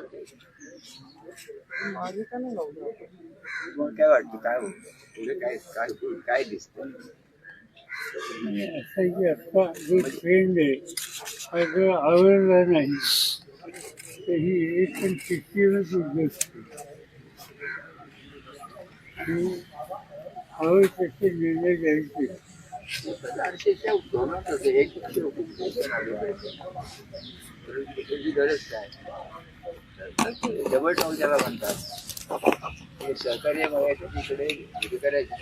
दुसरं काही नाही. माझे का नाही लावलं तुम्हाला काय वाटतं काय होतं पुढे काय काय होईल? काय दिसतं आणि असं की आता जो ट्रेंड आहे हा जर आवडला नाही तर ही इलेक्शन सिस्टीमच उद्ध्वस्त ही हवे तसे निर्णय घ्यायचे आरक्षेच्या धोरणात होते एक पक्ष त्याची गरज काय डबल टॉल ज्याला म्हणतात हे सहकार्य बघायचं तिकडे हे करायचं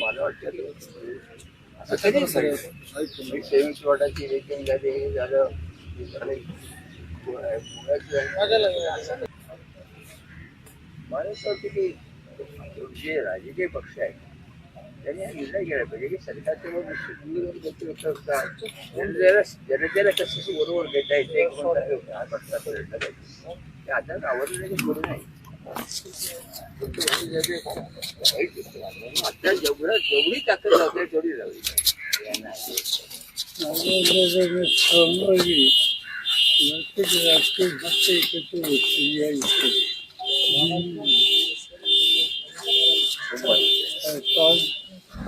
मला वाटतं असं कधी सेव्हिंग प्लॉटाची रेटिंग झाली हे झालं हे झालं. झालं. असं नाही. मला असं वाटतं की जे राजकीय पक्ष आहेत त्यांनी हा निर्णय घ्यायला पाहिजे की सरकारच्या वर जरा जनतेला कसं बरोबर घेता येते ते आता आवडलं की नाही आता जेवढी ताकद लावते तेवढी लावली प्रत्येक राष्ट्रीय फक्त एकत्र या इथे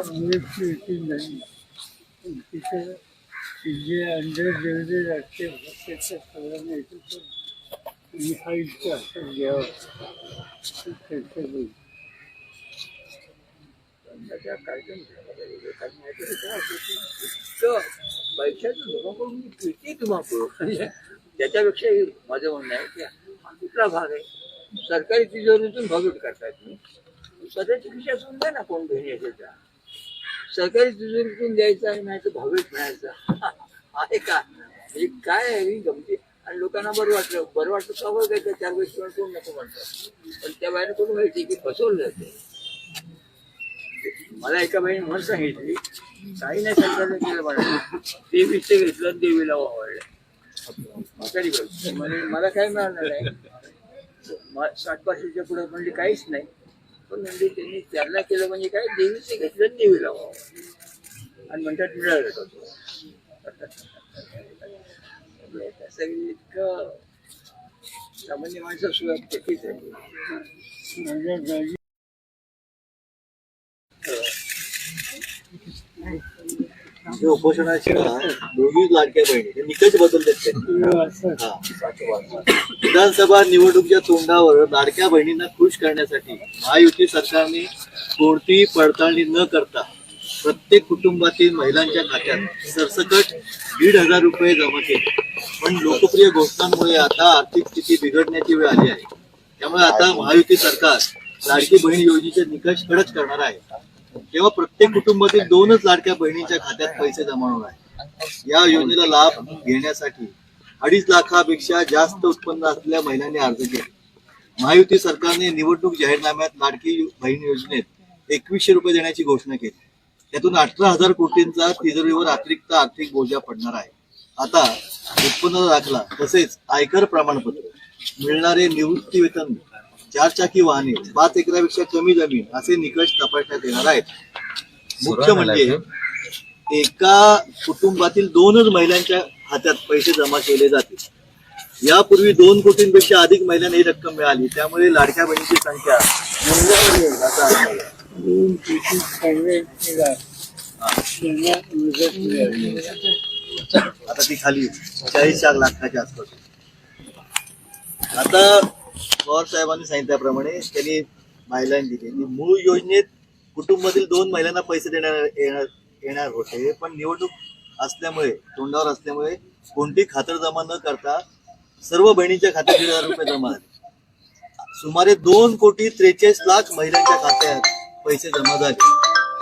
काँग्रेसची नाही जे अंडर जेवढे राष्ट्रीय पक्षाच्या सगळ्यांना एकत्र आणि हा चर्चा कार्यक्रम पैशाचं लोकांकडून किती तुम्हाला त्याच्यापेक्षा माझं म्हणणं आहे की हा कुठला भाग आहे. सरकारी तिजोरीतून भागवत करताय तुम्ही स्वतःच्या असून द्या ना कोण घेण्याच्या सरकारी तिजोरीतून द्यायचा आणि नाही तर भागवत मिळायचा आहे का? हे काय आहे गमती म्हणजे आणि लोकांना बरं वाटलं. बरं वाटलं का आहे त्या चार गोष्टी कोण नको म्हणतात पण त्या बाहेर कोण माहिती की फसवलं जाते मला एका बाईने म्हणून सांगितली काही नाही सरकारने केलं म्हणा देवीचं घेतलं देवीला आवडलं तरी मला काय मिळालं नाही. साठ पाचशेच्या पुढे म्हणजे काहीच नाही. पण म्हणजे त्यांनी त्यांना केलं म्हणजे काय देवीचे घेतलं देवी देवीला आणि म्हणतात मिळालं होतं सगळी इतकं सामान्य माणसं सुद्धा आहे. माझ्या हे उपोषणाचे दोन्ही लाडक्या बहिणी हे निकष बदललेत त्यांनी हा. विधानसभा निवडणुकीच्या तोंडावर लाडक्या बहिणींना खुश करण्यासाठी महायुती सरकारने कोणतीही पडताळणी न करता प्रत्येक कुटुंबातील महिलांच्या खात्यात सरसकट दीड हजार रुपये जमा केले. पण लोकप्रिय घोषणांमुळे आता आर्थिक स्थिती बिघडण्याची वेळ आली आहे. त्यामुळे आता महायुती सरकार लाडकी बहीण योजनेचे निकष कडक करणार आहे. तेव्हा प्रत्येक कुटुंबातील दोनच लाडक्या बहिणींच्या खात्यात पैसे जमा होणार आहे या योजनेला लाभ घेण्यासाठी अडीच लाखापेक्षा जास्त उत्पन्न असलेल्या महिलांनी अर्ज केले. महायुती सरकारने निवडणूक जाहीरनाम्यात लाडकी बहीण योजनेत एकवीसशे रुपये देण्याची घोषणा केली. त्यातून अठरा हजार कोटींचा तिजोरीवर अतिरिक्त आर्थिक बोजा पडणार आहे. आता उत्पन्न दाखला तसेच आयकर प्रमाणपत्र मिळणारे निवृत्ती वेतन चारचाकी वाहने पाच एकरापेक्षा कमी जमीन असे निकष तपासण्यात येणार आहेत. मुख्य म्हणजे एका कुटुंबातील दोनच महिलांच्या खात्यात पैसे जमा केले जातील. यापूर्वी दोन कोटींपेक्षा अधिक महिलांना ही रक्कम मिळाली. त्यामुळे लाडक्या बहिणीची संख्या आता ती खाली चाळीस चार लाखाच्या आसपास. आता पवार साहेबांनी सांगितल्याप्रमाणे त्यांनी महिलांनी दिली. आणि मूळ योजनेत कुटुंबातील दोन महिलांना पैसे देणार येणार येणार होते. पण निवडणूक असल्यामुळे तोंडावर असल्यामुळे कोणती खातर जमा न करता सर्व बहिणींच्या खात्यात दीड हजार रुपये जमा झाले. सुमारे दोन कोटी त्रेचाळीस लाख महिलांच्या खात्यात पैसे जमा झाले.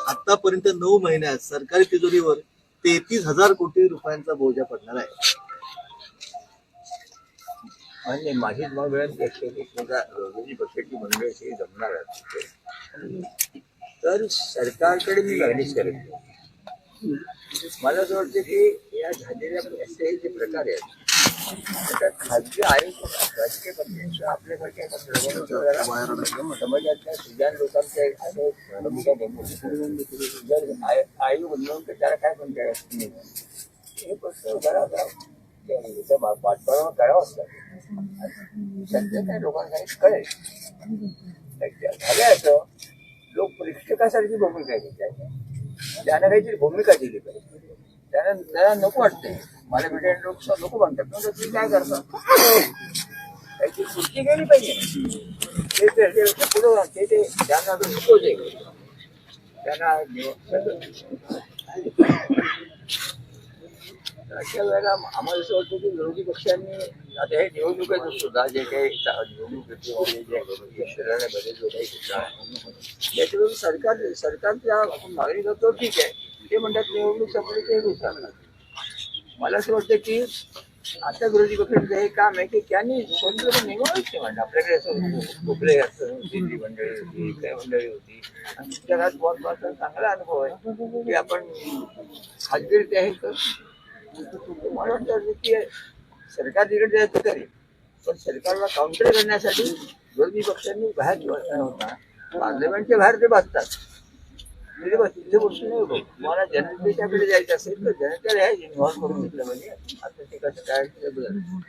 आतापर्यंत नऊ महिन्यात सरकारी तिजोरीवर तेहतीस हजार कोटी रुपयांचा बोजा पडणार आहे. आणि माझी मग वेळ समजा पक्षाची मंडळी अशी जमणार आहेत तर सरकारकडे मी मागणीच करत नाही. मला असं वाटतं की या झालेल्या असे जे प्रकार आहेत. खाजगी आयोग राजकीय आपल्यासारख्या समाजातल्या सुजाण लोकांच्या भूमिका नेमून जर आय- आयोग नेमून तर त्याला काय म्हणता येत नाही हे फक्त जरा त्याच्या मा- पाठपुरावा करावाच लागेल सध्या काही लोकांना कळेल झालं असं लोक प्रेक्षकासारखी भूमिका घेतात त्यानं काहीतरी भूमिका दिली पाहिजे त्यानं त्याला नको वाटते मला भेटेल लोक नको म्हणतात मग तुम्ही काय करता काहीतरी कृती केली पाहिजे ते ते- ते पुढं ते ते त्यांना आता त्यांना अशा वेळेला आम्हाला असं वाटतं की विरोधी पक्षांनी आता हे निवडणुकीत सुद्धा जे काही चा- होती जे शहराला बरेच लोक सुद्धा त्याच्यावर सरकार सरकारच्या आपण मागणी करतो ठीक आहे. ते म्हणतात निवडणूक संपली ते विचारणार मला असं वाटतं की आता विरोधी पक्षांचं हे काम आहे की त्यांनी स्वतंत्र निवडच नाही म्हणलं आपल्याकडे असं कुठले असतं दिल्ली मंडळी होती काय मंडळी होती. आणि जगात बहुत चांगला अनुभव आहे. की आपण खाजगीरित्या हे करतो. मला वाटतं की सरकार तिकडे द्यायचं करेल पण सरकारला काउंटर करण्यासाठी विरोधी पक्षांनी बाहेर होता पार्लमेंटच्या बाहेर ते बसतात तिथे बसून नाही मला जनतेच्याकडे जायचं असेल तर जनतेला हे इन्व्हॉल्व्ह करून घेतलं म्हणजे आता ते कसं काय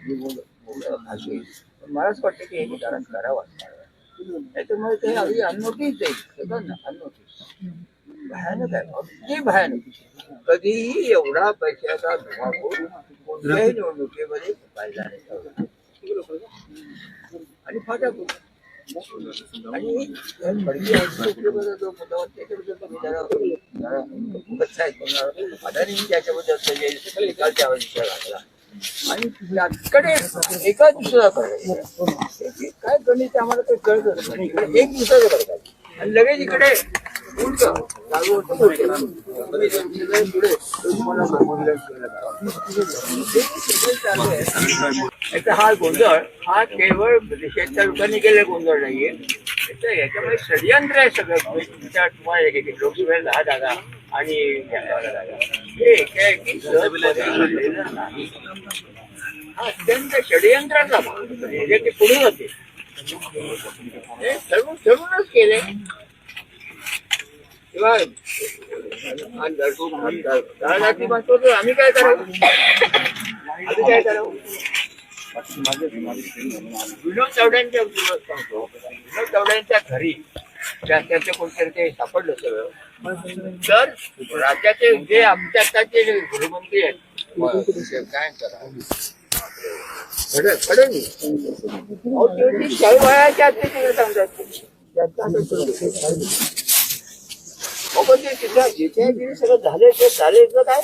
भाषे येईल. पण मलाच वाटतं की हे निकारण करावं त्याच्यामुळे ते अगदी अननोटीस जाईल सगळं अननोटीस भयानक आहे अगदी भयानक कधीही एवढा पैशाचा धुमाकूळ कोणत्याही निवडणुकीमध्ये पाहिला नाही आणि फाटा आणि म्हणजे जो मुद्दा होता त्याच्याबद्दल तुम्ही कच्चा आहे अदानी त्याच्याबद्दल त्याच्या लागला. आणि त्याकडे एका दिवसाला करायचं काय गणित आम्हाला काही कळत नाही. इकडे एक दिवसाचं करतात आणि लगेच इकडे याचा हा गोंधळ हा केवळ देशाच्या लोकांनी केलेला गोंधळ नाहीये. याच्यामध्ये षडयंत्र आहे सगळं. तुम्हाला एक- लोकसभेला दहा जागा आणि हे हा अत्यंत षडयंत्राचा भाग. म्हणजे ते पुढे होते. हे ठरवून ठरवूनच केले किंवा जाती म्हणतो तर आम्ही काय करावं आम्ही काय करावं विनोद तावड्यांच्या विनोद तावड्यांच्या घरी त्या- त्याचं कोणतरी ते सापडलं सगळं तर राज्याचे जे आमच्या आताचे गृहमंत्री आहेत काय करा फडणवीस अहो, ते- ते शाही वयाच्या ते तिथं जिथे सगळं झाले ते झाले इथलं काय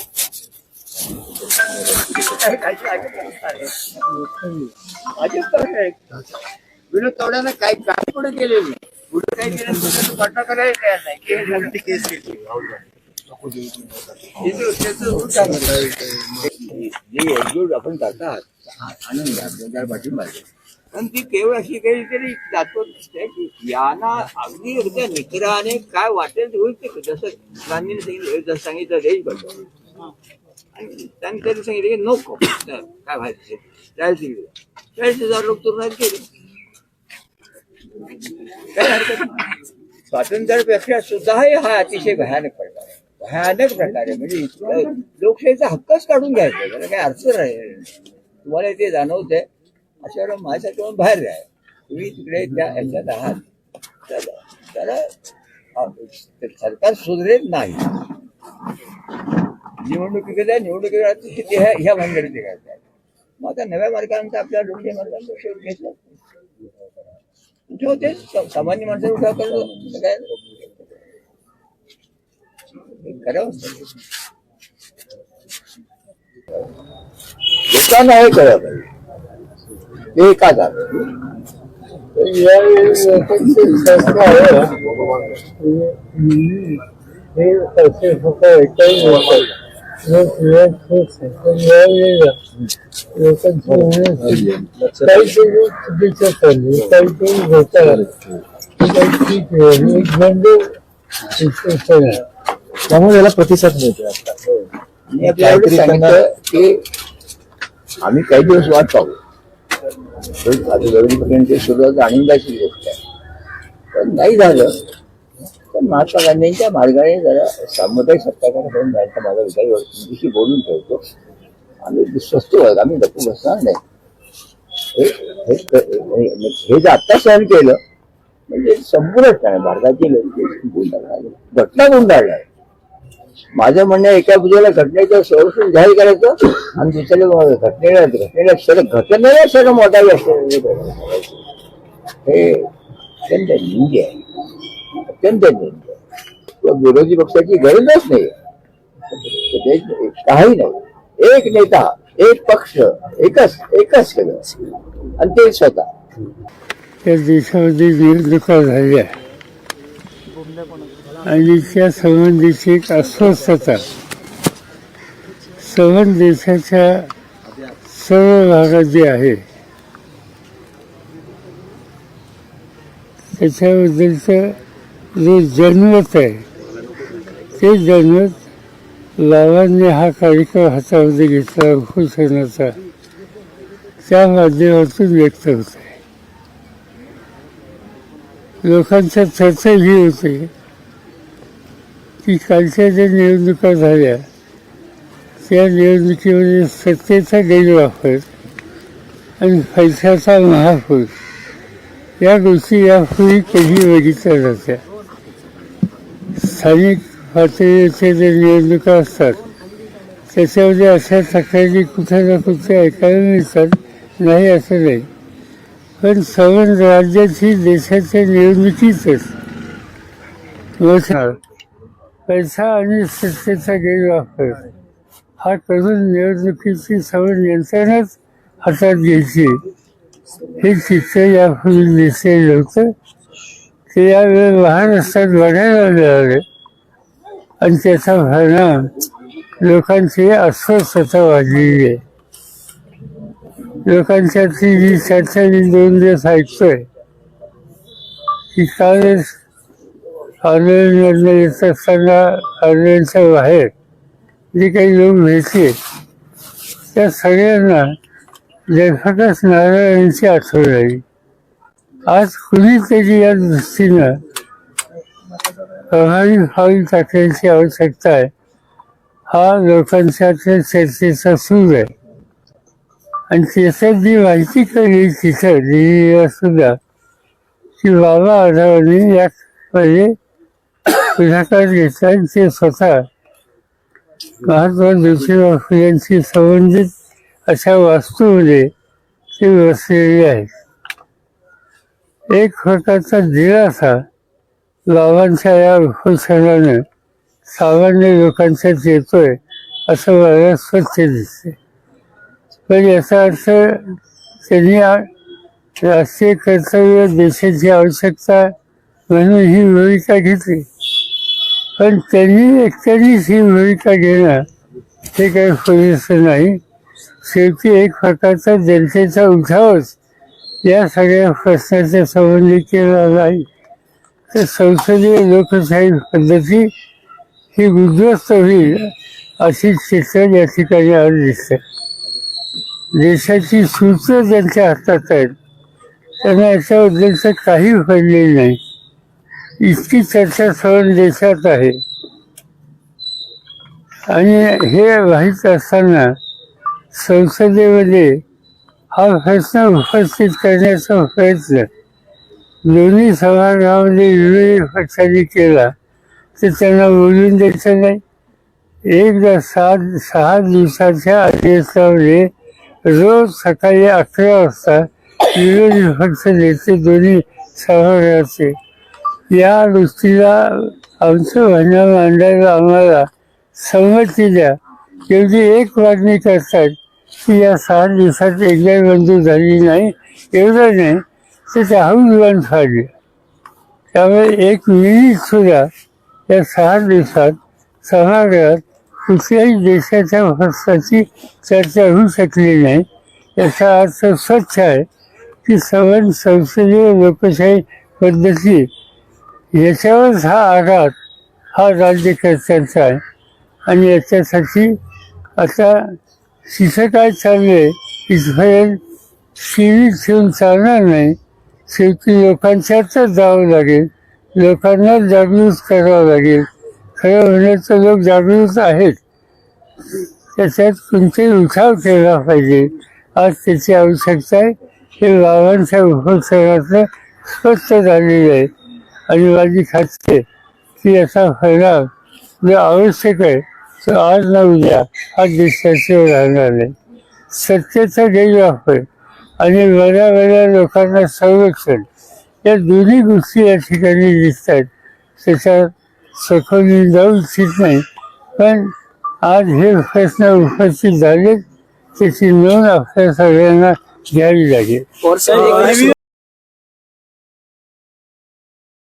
विनोद तावड्यानं काय काय पुढे केले नाही पुढे काय केलं पुढे घटना करायला तयार नाही केस झालं. त्याचं- त्याचं आपण करतात आनंद आपल्याला पाठिंबा आणि ती केवळ अशी काहीतरी दाखवत यांना अगदी अगदी निकराने काय वाटेल ते होईल ते जसं गांधीने सांगितलं. जसं सांगितलं देश घडलं आणि त्यांनी तरी सांगितलं की नको. तर काय व्हायचं चाळीस चाळीस हजार लोक तुरुंगात गेले हरकत स्वातंत्र्यापेक्षा सुद्धाही हा अतिशय भयानक प्रकार आहे. भयानक प्रकार आहे. म्हणजे लोकशाहीचा हक्कच काढून घ्यायचा त्याला काही अर्थ नाही. तुम्हाला ते जाणवत आहे माझ्यासाठी म्हणून बाहेर तुम्ही तिकडे त्या आहात। तर त्याला हा, ते सरकार सुधरेल नाही। निवडणुकीकडे निवडणुकीकडे ह्या ह्या भानगडीत ते करतात मग आता नव्या मार्गांचा आपल्या लोकशाही मार्गांचा शोध घेतला. होते? सामान्य माणसाला उठाव करणं काय? करावं लोकांना हे पाहिजे हे हे घोटाळा ठीक आहे एक बंद आहे. त्यामुळे याला प्रतिसाद मिळतो आता. मी आपल्या एवढं सांगितलं की आम्ही काही दिवस वाट पाहू. तर आता सुरुवात आनंदाची गोष्ट आहे. पण नाही झालं तर महात्मा गांधींच्या मार्गाने जरा सामुदायिक सत्ताकार करून जायचा माझा विचार तुमच्याशी बोलून ठेवतो. आम्ही स्वस्त आहोत आम्ही नको बसणार नाही. हे जे जर आत्ता सहन केलं म्हणजे संपूर्णच नाही भारताची लोक गुंडाळणार घटना गुंडाळणार माझं म्हणणं एका बाजूला घटनेचं संरक्षण जाहीर करायचं आणि दुसऱ्या घटनेला घटनेला सर घटनेला सर मोठा हे अत्यंत निंदी आहे. अत्यंत निंदी आहे. किंवा विरोधी पक्षाची गरजच नाही. काही नाही. एक नेता एक पक्ष एकच एकच केलं. आणि ते स्वतः. त्या देशामध्ये निवडणुका झाल्या आणि त्या संबंधीची एक अस्वस्थता. सर्व देशाच्या सर्व भागात जे आहे त्याच्याबद्दलचं जे जनमत आहे ते जनमत लावांनी हा कार्यक्रम हातामध्ये घेतला उपोषणाचा त्या माध्यमातून व्यक्त होत आहे लोकांच्या चर्चा ही होते. की कालच्या ज्या निवडणुका झाल्या त्या निवडणुकीमध्ये सत्तेचा गैरवापर आणि पैशाचा महापूर या गोष्टी यापूर्वी कधी बघितल्या जात्या स्थानिक पातळीवरच्या ज्या निवडणुका असतात त्याच्यामध्ये अशा तक्रारी कुठे ना कुठे ऐकायला मिळतात नाही असं नाही. पण सवन राज्याची देशाच्या निवडणुकीतच पैसा आणि सत्तेचा गैरवापर. हा करून निवडणुकीची सवय नियंत्रणच हातात घ्यायची. हे चित्र यापूर्वी दिसलेलं होतं ते यावेळी महाराष्ट्रात बघायला मिळाले आणि त्याचा परिणाम लोकांची अस्वस्थता वाढलेली आहे. लोकांच्यातली जी चर्चा मी दोन दिवस ऐकतोय. की कालच आंदोलनमधनं येत असताना ऑनलाईनच्या बाहेर जे काही लोक भेटले त्या सगळ्यांना लेखकच नारायणांची आठवण आली आज कुणीतरी या दृष्टीनं प्रभावी पाऊल टाकण्याची आवश्यकता आहे. हा लोकांच्या चर्चेचा सूर आहे. आणि त्याच्यात जी माहिती कळली तिथं दिल्लीला सुद्धा की बाबा आढावांनी यामध्ये म्हणजे पुढाकार घेतला ते स्वतः महात्मा ज्योतिबा फुलेंशी संबंधित अशा वास्तूमध्ये ते वसलेली आहेत. एक प्रकारचा दिलासा बाबांच्या या उपोषणानं सामान्य लोकांच्यात येतोय असं मला स्वच्छ दिसते पण याचा अर्थ त्यांनी राष्ट्रीय कर्तव्य देशाची आवश्यकता म्हणून ही भूमिका घेतली. पण त्यांनी एकट्यानेच ही भूमिका घेणं हे काही पुरेसं नाही. शेवटी एक प्रकारचा जनतेचा उठावच या सगळ्या प्रश्नाच्या संबंधी केला नाही. तर संसदीय लोकशाही पद्धती ही उद्ध्वस्त होईल अशी चित्र या ठिकाणी आज दिसते देशाची सूत्र ज्यांच्या हातात आहेत त्यांना याच्याबद्दलचं काही पडलेलं नाही. इतकी चर्चा सर्व देशात आहे. आणि हे माहीत असताना संसदेमध्ये हा प्रश्न उपस्थित करण्याचा प्रयत्न दोन्ही सभागृहामध्ये विरोधी पक्षांनी केला तर त्यांना बोलून द्यायचं नाही. एकदा सात सहा दिवसाच्या अधिवेशनामध्ये रोज सकाळी अकरा वाजता विरोधी पक्ष नेते दोन्ही सभागृहाचे या गोष्टीला आमचं म्हणणं मांडायला आम्हाला संमती द्या एवढी एक मागणी करतात की या सहा दिवसात एकदा मंजूर झाली नाही एवढं नाही तर त्या हौल फाडले त्यामुळे एक मिनिट सुद्धा या सहा दिवसात सभागृहात कुठल्याही देशाच्या हस्ताची चर्चा होऊ शकली नाही. याचा अर्थ स्वच्छ आहे की सर्व संसदीय लोकशाही पद्धती याच्यावरच हा आघात हा राज्यकर्त्यांचा आहे. आणि याच्यासाठी आता तिथं काय चाललंय इथपर्यंत शिवी ठेवून चालणार नाही. शेवटी लोकांच्यातच जावं लागेल. लोकांना जागृत करावं लागेल. खरं म्हणलं तर लोक जागृत आहेत. त्याच्यात कोणते उठाव केला पाहिजे. आज त्याची आवश्यकता आहे. हे गावांच्या उपक्रमातलं स्पष्ट झालेलं आहे. आणि माझी खात्री आहे की याचा परिणाम जो आवश्यक आहे तो आज ना उद्या हा देशाचे राहणार नाही. सत्तेचा गैरवापर आणि बऱ्या बऱ्या लोकांना संरक्षण. या दोन्ही गोष्टी या ठिकाणी दिसतात. त्याच्यात सखोल जाऊ इच्छित नाही. पण आज हे प्रश्न उपस्थित झाले त्याची नोंद आपल्या सगळ्यांना घ्यावी लागेल.